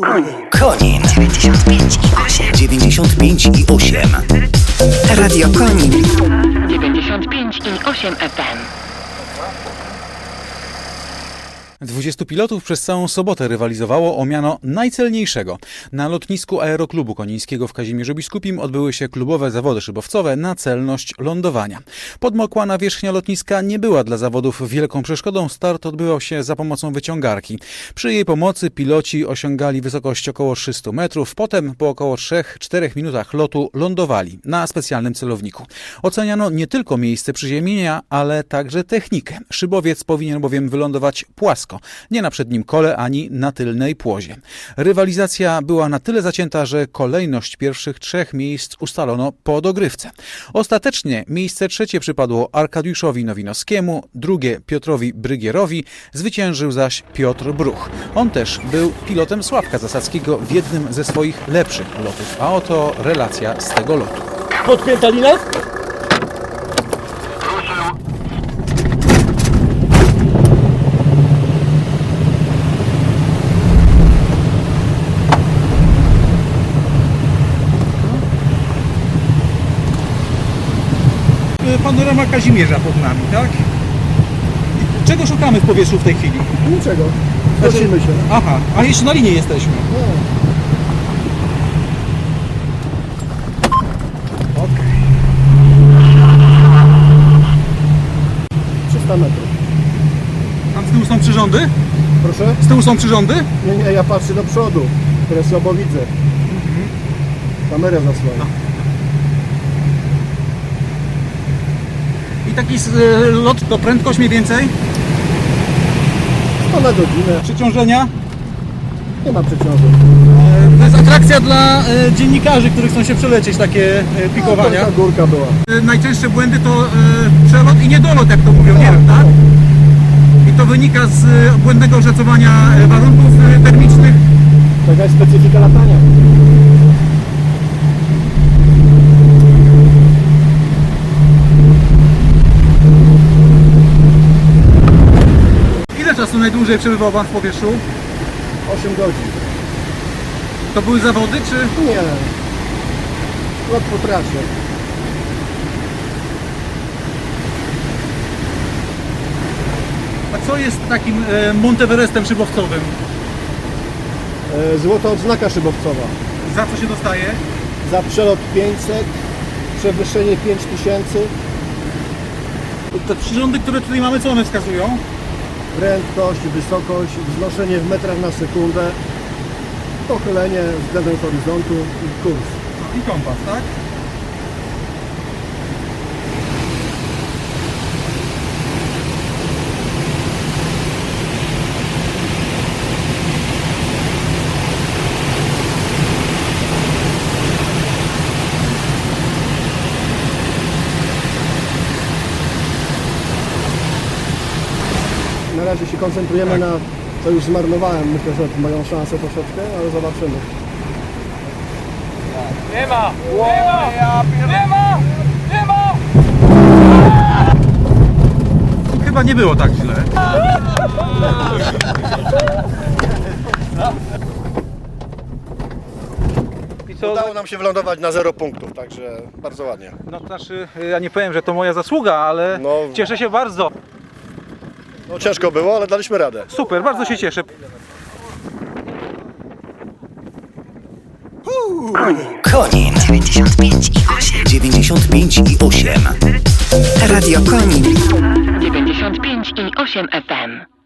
Konin 95 i 8. 95 i 8. Radio Konin. 95 i 8 FM. 20 pilotów przez całą sobotę rywalizowało o miano najcelniejszego. Na lotnisku Aeroklubu Konińskiego w Kazimierzu Biskupim odbyły się klubowe zawody szybowcowe na celność lądowania. Podmokła nawierzchnia lotniska nie była dla zawodów wielką przeszkodą. Start odbywał się za pomocą wyciągarki. Przy jej pomocy piloci osiągali wysokość około 300 metrów. Potem po około 3-4 minutach lotu lądowali na specjalnym celowniku. Oceniano nie tylko miejsce przyziemienia, ale także technikę. Szybowiec powinien bowiem wylądować płasko, nie na przednim kole ani na tylnej płozie. Rywalizacja była na tyle zacięta, że kolejność pierwszych trzech miejsc ustalono po dogrywce. Ostatecznie miejsce trzecie przypadło Arkadiuszowi Nowinowskiemu, drugie Piotrowi Brygierowi, zwyciężył zaś Piotr Bruch. On też był pilotem Sławka Zasadzkiego w jednym ze swoich lepszych lotów, a oto relacja z tego lotu. Podpięta lina? Panorama Kazimierza pod nami, tak? Czego szukamy w powietrzu w tej chwili? Niczego. Zgasimy się. Aha, a jeszcze na linii jesteśmy. Okej. 300 metrów. Tam z tyłu są przyrządy? Proszę? Z tyłu są przyrządy? Nie, nie, ja patrzę do przodu, które słabo widzę. Kamerę zasłania. Taki e, lot to prędkość mniej więcej? 100 na godzinę. Przeciążenia? Nie ma przeciążeń. To jest atrakcja dla e, dziennikarzy, którzy chcą się przelecieć takie e, pikowania. Taka górka była. E, Najczęstsze błędy to e, przelot i niedolot, jak to mówią, nie wiem, tak? I to wynika z e, błędnego oszacowania e, warunków e, termicznych. Taka jest specyfika latania. Czasu najdłużej przebywał Pan w powietrzu? 8 godzin. To były zawody, czy... Nie. Lot po trasie. A co jest takim e, Monteverestem szybowcowym? E, Złota odznaka szybowcowa. Za co się dostaje? Za przelot 500, przewyższenie 5000, Te przyrządy, które tutaj mamy, co one wskazują? Prędkość, wysokość, wznoszenie w metrach na sekundę, pochylenie względem horyzontu i kurs. I kompas, tak? Na razie się koncentrujemy na, co już zmarnowałem, myślę, że mają szansę troszeczkę, ale zobaczymy. Chyba nie było tak źle. Udało nam się wylądować na 0 punktów, także bardzo ładnie. No to znaczy, ja nie powiem, że to moja zasługa, ale No. cieszę się bardzo. No ciężko było, ale daliśmy radę. Super, bardzo się cieszę. Konin 95 i 8. 95 i 8. Radio Konin. 95 i 8 FM.